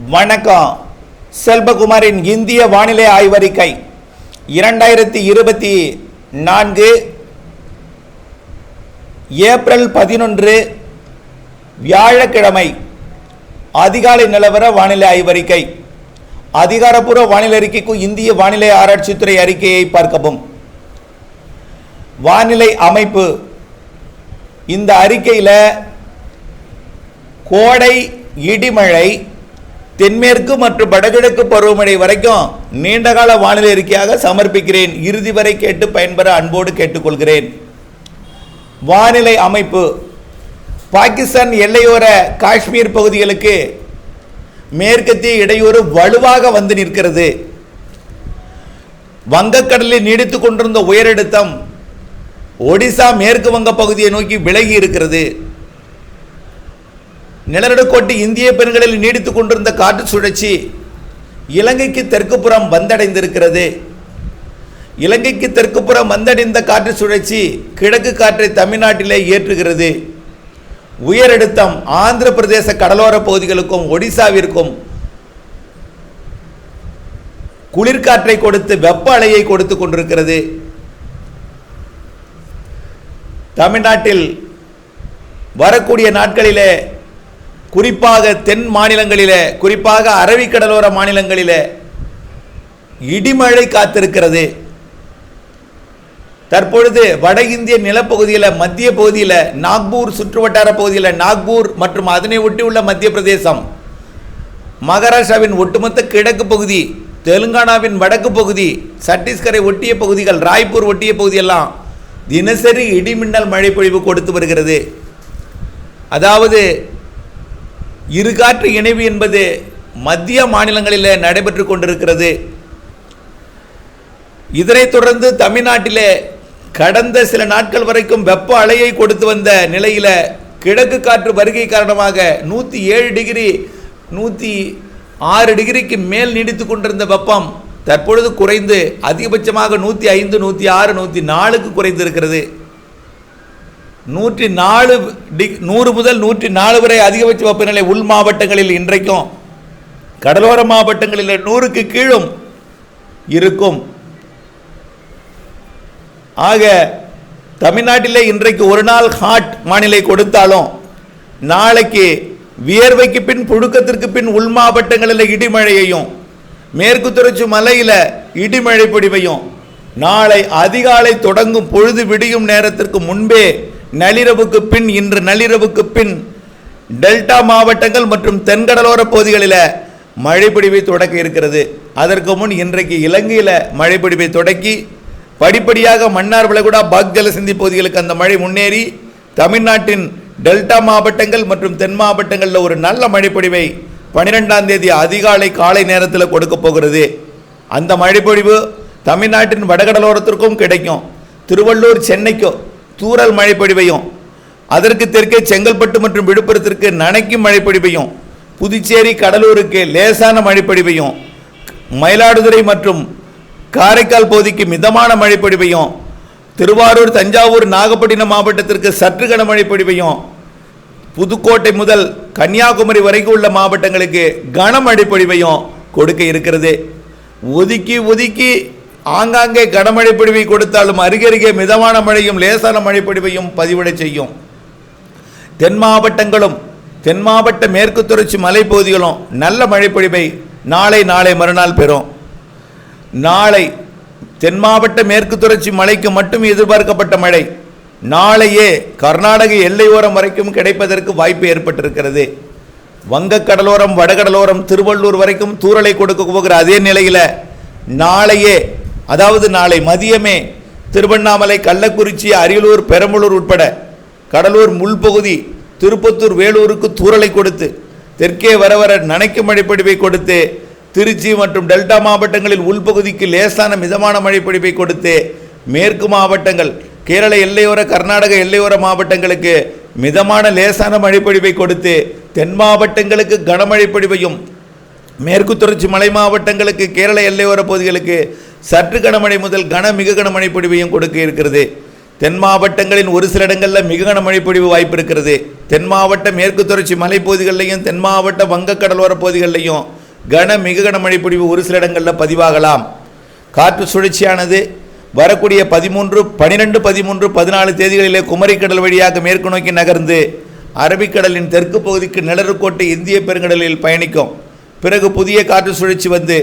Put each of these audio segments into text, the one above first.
வணக்கம். செல்வகுமாரின் இந்திய வானிலை ஆய்வறிக்கை. இரண்டாயிரத்தி இருபத்தி நான்கு ஏப்ரல் பதினொன்று வியாழக்கிழமை அதிகாலை நிலவர வானிலை ஆய்வறிக்கை. அதிகாரப்பூர்வ வானிலை அறிக்கைக்கும் இந்திய வானிலை ஆராய்ச்சித்துறை அறிக்கையை பார்க்கவும். வானிலை அமைப்பு. இந்த அறிக்கையில் கோடை இடிமழை தென்மேற்கு மற்றும் வடகிழக்கு பருவமழை வரைக்கும் நீண்டகால வானிலை அறிக்கையாக சமர்ப்பிக்கிறேன். இறுதி வரை கேட்டு பயன்பெற அன்போடு கேட்டுக்கொள்கிறேன். வானிலை அமைப்பு. பாகிஸ்தான் எல்லையோர காஷ்மீர் பகுதிகளுக்கு மேற்கத்திய இடையூறு வலுவாக வந்து நிற்கிறது. வங்கக்கடலில் நீடித்துக் கொண்டிருந்த உயரழுத்தம் ஒடிசா மேற்கு வங்க பகுதியை நோக்கி விலகி இருக்கிறது. நிலநடுக்கோட்டு இந்திய பெண்களில் நீடித்து கொண்டிருந்த காற்று சுழற்சி இலங்கைக்கு தெற்குப்புறம் வந்தடைந்திருக்கிறது. இலங்கைக்கு தெற்குப்புறம் வந்தடைந்த காற்று சுழற்சி கிழக்கு காற்றை தமிழ்நாட்டிலே ஏற்றுகிறது. உயரழுத்தம் ஆந்திர பிரதேச கடலோர பகுதிகளுக்கும் ஒடிசாவிற்கும் குளிர்காற்றை கொடுத்து வெப்ப அலையை கொடுத்து கொண்டிருக்கிறது. தமிழ்நாட்டில் வரக்கூடிய நாட்களிலே குறிப்பாக தென் மாநிலங்களிலே குறிப்பாக அரபிக்கடலோர மாநிலங்களிலே இடிமழை காத்திருக்கிறது. தற்பொழுது வட இந்திய நிலப்பகுதியில் மத்திய பகுதியில் நாக்பூர் சுற்றுவட்டார பகுதியில் நாக்பூர் மற்றும் அதனை ஒட்டியுள்ள மத்திய பிரதேசம் மகாராஷ்டிராவின் ஒட்டுமொத்த கிழக்கு பகுதி தெலுங்கானாவின் வடக்கு பகுதி சத்தீஸ்கரை ஒட்டிய பகுதிகள் ராய்ப்பூர் ஒட்டிய பகுதியெல்லாம் தினசரி இடிமின்னல் மழை பொழிவு கொடுத்து வருகிறது. அதாவது இருகாற்று இணைவு என்பது மத்திய மாநிலங்களில் நடைபெற்று கொண்டிருக்கிறது. இதனைத் தொடர்ந்து தமிழ்நாட்டிலே கடந்த சில நாட்கள் வரைக்கும் வெப்ப அலையை கொடுத்து வந்த நிலையில் கிழக்கு காற்று வருகை காரணமாக நூற்றி ஏழு டிகிரி நூற்றி ஆறு டிகிரிக்கு மேல் நீடித்து கொண்டிருந்த வெப்பம் தற்பொழுது குறைந்து அதிகபட்சமாக நூற்றி ஐந்து நூற்றி ஆறு நூற்றி நாலுக்கு குறைந்து இருக்கிறது நூற்றி நாலு டி நூறு முதல் நூற்றி நாலு வரை அதிகபட்ச வெப்பநிலை உள் மாவட்டங்களில் இன்றைக்கும் கடலோர மாவட்டங்களில் நூறுக்கு கீழும் இருக்கும். ஆக தமிழ்நாட்டிலே இன்றைக்கு ஒரு நாள் ஹாட் வானிலை கொடுத்தாலும் நாளைக்கு வியர்வைக்கு பின் புழுக்கத்திற்கு பின் உள் மாவட்டங்களில் இடிமழையையும் மேற்கு தொடர்ச்சி மலையில் இடிமழை பொடிவையும் நாளை அதிகாலை தொடங்கும் பொழுது விடியும் நேரத்திற்கு முன்பே நள்ளிரவுக்கு பின் இன்று நள்ளிரவுக்கு பின் டெல்டா மாவட்டங்கள் மற்றும் தென்கடலோர பகுதிகளில் மழைப்பிடிவை தொடக்க இருக்கிறது. அதற்கு முன் இன்றைக்கு இலங்கையில் மழைப்பிடிவை தொடக்கி படிப்படியாக மன்னார் விலகுடா பாக் ஜலசந்தி பகுதிகளுக்கு அந்த மழை முன்னேறி தமிழ்நாட்டின் டெல்டா மாவட்டங்கள் மற்றும் தென் மாவட்டங்களில் ஒரு நல்ல மழைப்பொழிவை பனிரெண்டாம் தேதி அதிகாலை காலை நேரத்தில் கொடுக்க போகிறது. அந்த மழைப்பொழிவு தமிழ்நாட்டின் வடகடலோரத்திற்கும் கிடைக்கும். திருவள்ளூர் சென்னைக்கும் தூறல் மழைப்பொழிவையும் அதற்கு தெற்கே செங்கல்பட்டு மற்றும் விழுப்புரத்திற்கு நனைக்கும் மழைப்பொழிவையும் புதுச்சேரி கடலூருக்கு லேசான மழைப்பொழிவையும் மயிலாடுதுறை மற்றும் காரைக்கால் பகுதிக்கு மிதமான மழைப்பொழிவையும் திருவாரூர் தஞ்சாவூர் நாகப்பட்டினம் மாவட்டத்திற்கு சற்று கனமழை பொழிவையும் புதுக்கோட்டை முதல் கன்னியாகுமரி வரைக்கும் உள்ள மாவட்டங்களுக்கு கனமழை பொழிவையும் கொடுக்க இருக்கிறது. ஒதுக்கி ஒதுக்கி ஆங்காங்கே கனமழை பொழிவை கொடுத்தாலும் அருகருகே மிதமான மழையும் லேசான மழை பொழிவையும் பதிவிடச் செய்யும். தென் மாவட்டங்களும் தென் மாவட்ட மேற்கு தொடர்ச்சி மலைப்பகுதிகளும் நல்ல மழைப்பொழிவை நாளை நாளை மறுநாள் பெறும். நாளை தென் மாவட்ட மேற்கு தொடர்ச்சி மலைக்கு மட்டும் எதிர்பார்க்கப்பட்ட மழை. நாளையே கர்நாடக எல்லையோரம் வரைக்கும் கிடைப்பதற்கு வாய்ப்பு ஏற்பட்டிருக்கிறது. வங்கக் கடலோரம் வடகடலோரம் திருவள்ளூர் வரைக்கும் தூறலை கொடுக்க போகிற அதே நிலையில் நாளையே அதாவது நாளை மதியமே திருவண்ணாமலை கள்ளக்குறிச்சி அரியலூர் பெரம்பலூர் உட்பட கடலூர் முள்பகுதி திருப்பத்தூர் வேலூருக்கு தூறலை கொடுத்து தெற்கே வர வர நனைக்கும் மழைப்பொழிவை கொடுத்து திருச்சி மற்றும் டெல்டா மாவட்டங்களில் உள்பகுதிக்கு லேசான மிதமான மழைப்பொழிவை கொடுத்து மேற்கு மாவட்டங்கள் கேரள எல்லையோர கர்நாடக எல்லையோர மாவட்டங்களுக்கு மிதமான லேசான மழைப்பொழிவை கொடுத்து தென் மாவட்டங்களுக்கு கனமழை பொழிவையும் மேற்கு தொடர்ச்சி மலை மாவட்டங்களுக்கு கேரள எல்லையோர பகுதிகளுக்கு சற்று கனமழை முதல் கன மிக கனமழை பொழிவையும் கொடுக்க இருக்கிறது. தென் மாவட்டங்களின் ஒரு சில இடங்களில் மிக கனமழை பொழிவு வாய்ப்பு இருக்கிறது. தென் மாவட்ட மேற்கு தொடர்ச்சி மலைப்பகுதிகளிலையும் தென் மாவட்ட வங்கக்கடலோரப் பகுதிகளிலையும் கன மிக கனமழை பொழிவு ஒரு சில இடங்களில் பதிவாகலாம். காற்று சுழற்சியானது வரக்கூடிய பதிமூன்று பனிரெண்டு பதிமூன்று பதினாலு தேதிகளிலே குமரிக்கடல் வழியாக மேற்கு நோக்கி நகர்ந்து அரபிக்கடலின் தெற்கு பகுதிக்கு நிழற்கோட்டை இந்திய பெருங்கடலில் பயணிக்கும். பிறகு புதிய காற்று சுழற்சி வந்து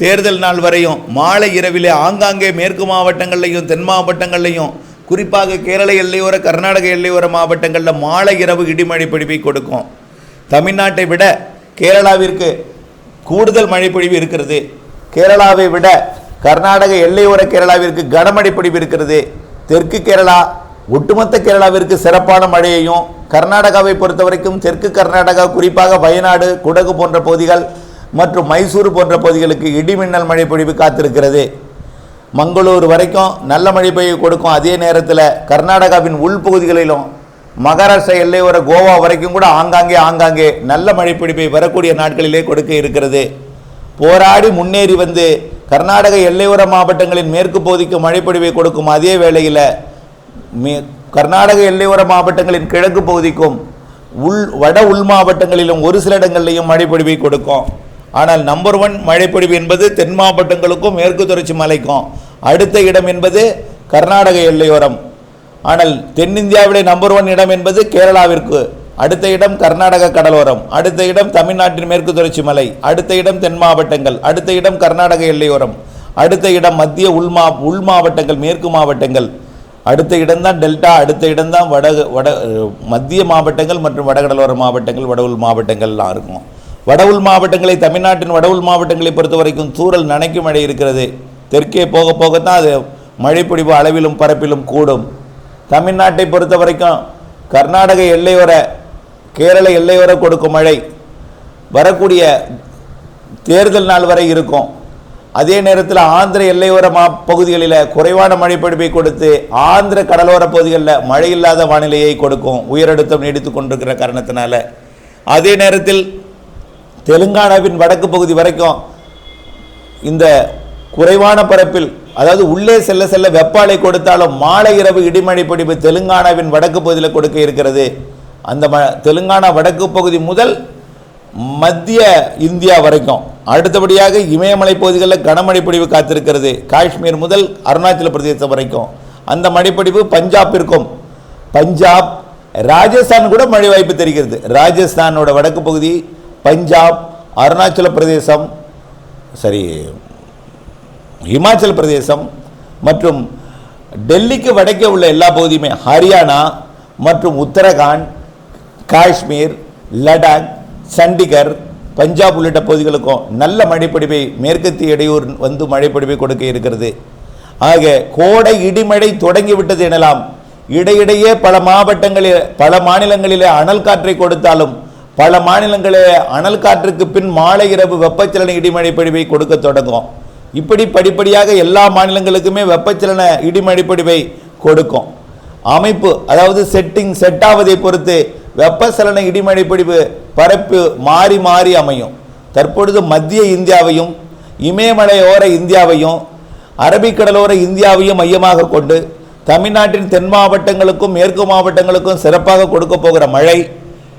தேர்தல் நாள் வரையும் மாலை இரவிலே ஆங்காங்கே மேற்கு மாவட்டங்கள்லையும் தென் மாவட்டங்கள்லையும் குறிப்பாக கேரள எல்லையோர கர்நாடக எல்லையோர மாவட்டங்களில் மாலை இரவு இடிமழை பொழிவை கொடுக்கும். தமிழ்நாட்டை விட கேரளாவிற்கு கூடுதல் மழைப்பொழிவு இருக்கிறது. கேரளாவை விட கர்நாடக எல்லையோர கேரளாவிற்கு கனமழை பொழிவு இருக்கிறது. தெற்கு கேரளா ஒட்டுமொத்த கேரளாவிற்கு சிறப்பான மழையையும் கர்நாடகாவை பொறுத்த வரைக்கும் தெற்கு கர்நாடகா குறிப்பாக வயநாடு குடகு போன்ற பகுதிகள் மற்றும் மைசூர் போன்ற பகுதிகளுக்கு இடிமின்னல் மழை பொழிவு காத்திருக்கிறது. மங்களூர் வரைக்கும் நல்ல மழை பெய்ய கொடுக்கும் அதே நேரத்தில் கர்நாடகாவின் உள்பகுதிகளிலும் மகாராஷ்டிரா எல்லையோர கோவா வரைக்கும் கூட ஆங்காங்கே ஆங்காங்கே நல்ல மழை வரக்கூடிய நாட்களிலே கொடுக்க இருக்கிறது. போராடி முன்னேறி வந்து கர்நாடக எல்லையோர மாவட்டங்களின் மேற்கு பகுதிக்கு மழைப்பொழிவை கொடுக்கும் அதே வேளையில் மே கர்நாடக எல்லையோர மாவட்டங்களின் கிழக்கு பகுதிக்கும் உள் வட உள் மாவட்டங்களிலும் ஒரு சில இடங்களிலையும் மழைப்பொழிவை கொடுக்கும். ஆனால் நம்பர் ஒன் மழைப்பொழிவு என்பது தென் மாவட்டங்களுக்கும் மேற்கு தொடர்ச்சி மலைக்கும். அடுத்த இடம் என்பது கர்நாடக எல்லையோரம். ஆனால் தென்னிந்தியாவிலே நம்பர் ஒன் இடம் என்பது கேரளாவிற்கு. அடுத்த இடம் கர்நாடக கடலோரம். அடுத்த இடம் தமிழ்நாட்டின் மேற்கு தொடர்ச்சி மலை. அடுத்த இடம் தென் மாவட்டங்கள். அடுத்த இடம் கர்நாடக எல்லையோரம். அடுத்த இடம் மத்திய உள் மா உள் மாவட்டங்கள் மேற்கு மாவட்டங்கள். அடுத்த இடம்தான் டெல்டா அடுத்த இடம்தான் வட வட மத்திய மாவட்டங்கள் மற்றும் வடகடலோர மாவட்டங்கள் வட மாவட்டங்கள்லாம் இருக்கும். வட உள் மாவட்டங்களை தமிழ்நாட்டின் வட உள் மாவட்டங்களை பொறுத்த வரைக்கும் தூறல் நனைக்கும் மழை இருக்கிறது. தெற்கே போக போகத்தான் அது மழைப்பிடிவு அளவிலும் பரப்பிலும் கூடும். தமிழ்நாட்டை பொறுத்த வரைக்கும் கர்நாடக எல்லையோர கேரள எல்லையோர கொடுக்கும் மழை வரக்கூடிய தேர்தல் நாள் வரை இருக்கும். அதே நேரத்தில் ஆந்திர எல்லையோர மா பகுதிகளில் குறைவான மழைப்பொழிவை கொடுத்து ஆந்திர கடலோர பகுதிகளில் மழை இல்லாத வானிலையை கொடுக்கும். உயரழுத்தம் நீடித்து கொண்டிருக்கிற காரணத்தினால. அதே நேரத்தில் தெலுங்கானாவின் வடக்கு பகுதி வரைக்கும் இந்த குறைவான பரப்பில் அதாவது உள்ளே செல்ல செல்ல வெப்பாலை கொடுத்தாலும் மாலை இரவு இடிமழை பிடிப்பு தெலுங்கானாவின் வடக்கு பகுதியில் கொடுக்க இருக்கிறது. அந்த ம தெலுங்கானா வடக்கு பகுதி முதல் மத்திய இந்தியா வரைக்கும். அடுத்தபடியாக இமயமலை பகுதிகளில் கனமழை பொழிவு காத்திருக்கிறது. காஷ்மீர் முதல் அருணாச்சல பிரதேசம் வரைக்கும். அந்த மழைப்பொழிவு பஞ்சாபிற்கும். பஞ்சாப் ராஜஸ்தான் கூட மழை வாய்ப்பு தெரிகிறது. ராஜஸ்தானோட வடக்கு பகுதி பஞ்சாப் அருணாச்சல பிரதேசம் சரி இமாச்சல பிரதேசம் மற்றும் டெல்லிக்கு வடக்கே உள்ள எல்லா பகுதியுமே ஹரியானா மற்றும் உத்தரகாண்ட் காஷ்மீர் லடாக் சண்டிகர் பஞ்சாப் உள்ளிட்ட பகுதிகளுக்கும் நல்ல மழைப்பொடிவை மேற்கத்திய இடையூர் வந்து மழைப்பொடிவை கொடுக்க இருக்கிறது. ஆக கோடை இடிமழை தொடங்கிவிட்டது எனலாம் இடையிடையே பல மாவட்டங்களில் பல மாநிலங்களிலே அனல் காற்றை கொடுத்தாலும் பல மாநிலங்களே அனல் காற்றுக்கு பின் மாலை இரவு வெப்பச்சலன இடிமழை பொழிவை கொடுக்க தொடங்கும் இப்படி படிப்படியாக எல்லா மாநிலங்களுக்குமே வெப்பச்சலன இடிமழை பொழிவை கொடுக்கும். அமைப்பு அதாவது செட்டிங் செட் ஆவதை பொறுத்து வெப்பச்சலன இடிமழை பொழிவு பரப்பு மாறி மாறி அமையும். தற்பொழுது மத்திய இந்தியாவையும் இமயமலையோர இந்தியாவையும் அரபிக்கடலோர இந்தியாவையும் மையமாக கொண்டு தமிழ்நாட்டின் தென் மாவட்டங்களுக்கும் மேற்கு மாவட்டங்களுக்கும் சிறப்பாக கொடுக்க போகிற மழை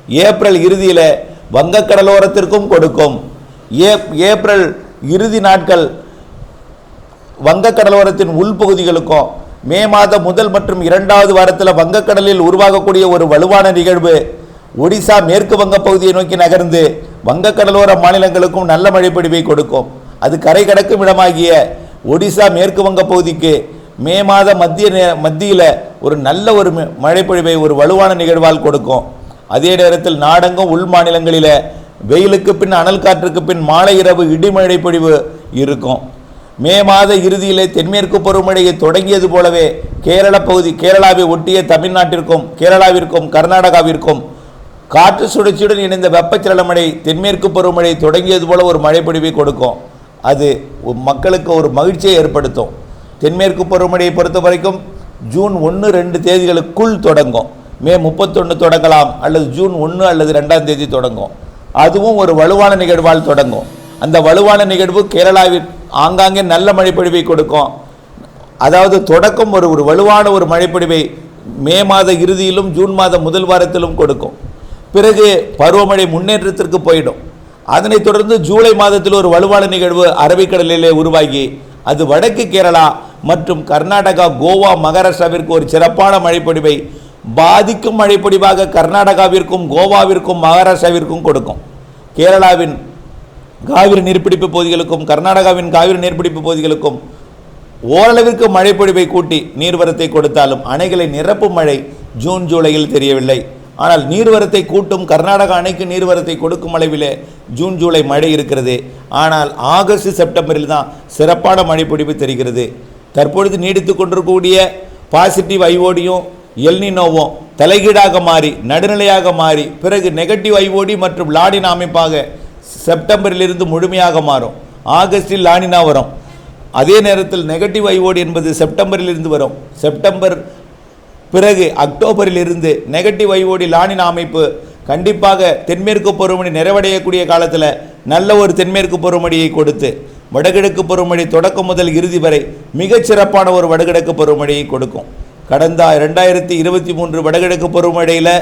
ஏப்ரல் இறுதியில் வங்கக்கடலோரத்திற்கும் கொடுக்கும். ஏ ஏப்ரல் இறுதி நாட்கள் வங்கக்கடலோரத்தின் உள்பகுதிகளுக்கும் மே மாத முதல் மற்றும் இரண்டாவது வாரத்தில் வங்கக்கடலில் உருவாகக்கூடிய ஒரு வலுவான நிகழ்வு ஒடிசா மேற்கு வங்க பகுதியை நோக்கி நகர்ந்து வங்கக்கடலோர மாநிலங்களுக்கும் நல்ல மழைப்பொழிவை கொடுக்கும். அது கரை கடக்கும் இடமாகிய ஒடிசா மேற்கு வங்க பகுதிக்கு மே மாத மத்திய நே- ஒரு நல்ல ஒரு ம- மழைப்பொழிவை ஒரு வலுவான நிகழ்வால் கொடுக்கும். அதே நேரத்தில் நாடெங்கும் உள் மாநிலங்களில் வெயிலுக்கு பின் அனல் காற்றுக்கு பின் மாலை இரவு இடிமழை பொழிவு இருக்கும். மே மாத இறுதியிலே தென்மேற்கு பருவமழையை தொடங்கியது போலவே கேரள பகுதி கேரளாவை ஒட்டிய தமிழ்நாட்டிற்கும் கேரளாவிற்கும் கர்நாடகாவிற்கும் காற்று சுழற்சியுடன் இணைந்த வெப்பச்சலன மழை தென்மேற்கு பருவமழை தொடங்கியது போல ஒரு மழைப்பொழிவை கொடுக்கும். அது மக்களுக்கு ஒரு மகிழ்ச்சியை ஏற்படுத்தும். தென்மேற்கு பருவமழையை பொறுத்த வரைக்கும் ஜூன் ஒன்று ரெண்டு தேதிகளுக்குள் தொடங்கும். மே முப்பத்தொன்று தொடங்கலாம் அல்லது ஜூன் ஒன்று அல்லது ரெண்டாம் தேதி தொடங்கும். அதுவும் ஒரு வலுவான நிகழ்வால் தொடங்கும். அந்த வலுவான நிகழ்வு கேரளாவில் ஆங்காங்கே நல்ல மழைப்பொழிவை கொடுக்கும். அதாவது தொடக்கம் ஒரு ஒரு வலுவான ஒரு மழைப்பொழிவை மே மாத இறுதியிலும் ஜூன் மாத முதல் வாரத்திலும் கொடுக்கும். பிறகு பருவமழை முன்னேற்றத்திற்கு போயிடும். அதனைத் தொடர்ந்து ஜூலை மாதத்தில் ஒரு வலுவான நிகழ்வு அரபிக்கடலிலே உருவாகி அது வடக்கு கேரளா மற்றும் கர்நாடகா கோவா மகாராஷ்டிராவிற்கு ஒரு சிறப்பான மழைப்பொழிவை பாதிக்கும் மழைப்பொடிவாக கர்நாடகாவிற்கும் கோவாவிற்கும் மகாராஷ்டிராவிற்கும் கொடுக்கும். கேரளாவின் காவிரி நீர்ப்பிடிப்பு பகுதிகளுக்கும் கர்நாடகாவின் காவிரி நீர்ப்பிடிப்பு பகுதிகளுக்கும் ஓரளவிற்கு மழைப்பொழிவை கூட்டி நீர்வரத்தை கொடுத்தாலும் அணைகளை நிரப்பும் மழை ஜூன் ஜூலையில் தெரியவில்லை. ஆனால் நீர்வரத்தை கூட்டும் கர்நாடக அணைக்கு நீர்வரத்தை கொடுக்கும் அளவிலே ஜூன் ஜூலை மழை இருக்கிறது. ஆனால் ஆகஸ்ட் செப்டம்பரில் தான் சிறப்பான மழைப்பொழிவு தெரிகிறது. தற்பொழுது நீடித்து கொண்டிருக்கக்கூடிய பாசிட்டிவ் ஐஓடியும் எல்னினோவும் தலைகீடாக மாறி நடுநிலையாக மாறி பிறகு நெகட்டிவ் ஐஓடி மற்றும் லாடின் அமைப்பாக செப்டம்பரிலிருந்து முழுமையாக மாறும். ஆகஸ்டில் லானினா வரும். அதே நேரத்தில் நெகட்டிவ் ஐஓடி என்பது செப்டம்பரிலிருந்து வரும். செப்டம்பர் பிறகு அக்டோபரிலிருந்து நெகட்டிவ் ஐஓடி லானின் அமைப்பு கண்டிப்பாக தென்மேற்கு பருவமழை நிறைவடையக்கூடிய காலத்தில் நல்ல ஒரு தென்மேற்கு பருவமழையை கொடுத்து வடகிழக்கு பருவமழை தொடக்கம் முதல் இறுதி வரை மிகச் சிறப்பான ஒரு வடகிழக்கு பருவமழையை கொடுக்கும். கடந்த ரெண்டாயிரத்தி இருபத்தி மூன்று வடகிழக்கு பருவமழையில்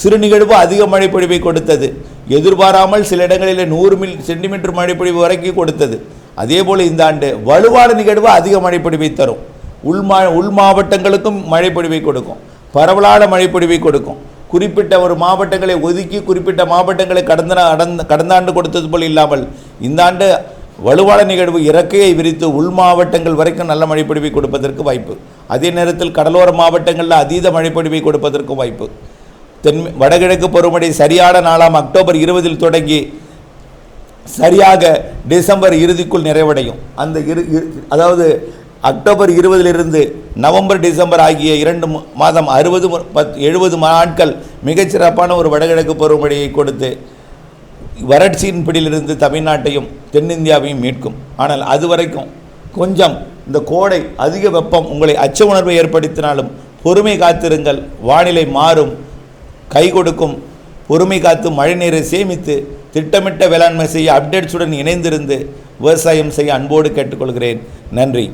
சிறு நிகழ்வு அதிக மழைப்பொழிவை கொடுத்தது. எதிர்பாராமல் சில இடங்களில் நூறு மில் சென்டிமீட்டர் மழைப்பொழிவு வரைக்கும் கொடுத்தது. அதேபோல் இந்த ஆண்டு வலுவான நிகழ்வு அதிக மழைப்பொழிவை தரும். உள் மா உள் மாவட்டங்களுக்கும் மழைப்பொழிவை கொடுக்கும். பரவலான மழைப்பொழிவை கொடுக்கும். குறிப்பிட்ட ஒரு மாவட்டங்களை ஒதுக்கி குறிப்பிட்ட மாவட்டங்களை கடந்த கடந்த கடந்த ஆண்டு கொடுத்தது போல் இல்லாமல் இந்த ஆண்டு வலுவான நிகழ்வு இறக்கையை விரித்து உள் மாவட்டங்கள் வரைக்கும் நல்ல மழைப்பொழிவை கொடுப்பதற்கு வாய்ப்பு. அதே நேரத்தில் கடலோர மாவட்டங்களில் அதீத மழைப்பொழிவை கொடுப்பதற்கு வாய்ப்பு. தென் வடகிழக்கு பருவமழை சரியான நாளாம் அக்டோபர் இருபதில் தொடங்கி சரியாக டிசம்பர் இறுதிக்குள் நிறைவடையும். அந்த இரு அதாவது அக்டோபர் இருபதிலிருந்து நவம்பர் டிசம்பர் ஆகிய இரண்டு மாதம் அறுபது பத் எழுபது நாட்கள் மிகச்சிறப்பான ஒரு வடகிழக்கு பருவமழையை கொடுத்து வறட்சியின் பிடியிலிருந்து தமிழ்நாட்டையும் தென்னிந்தியாவையும் மீட்கும். ஆனால் அது வரைக்கும் கொஞ்சம் இந்த கோடை அதிக வெப்பம் உங்களை அச்ச உணர்வை ஏற்படுத்தினாலும் பொறுமை காத்திருங்கள். வானிலை மாறும். கை கொடுக்கும். பொறுமை காத்து மழைநீரை சேமித்து திட்டமிட்ட வேளாண்மை செய்ய அப்டேட்ஸுடன் இணைந்திருந்து விவசாயம் செய்ய அன்போடு கேட்டுக்கொள்கிறேன். நன்றி.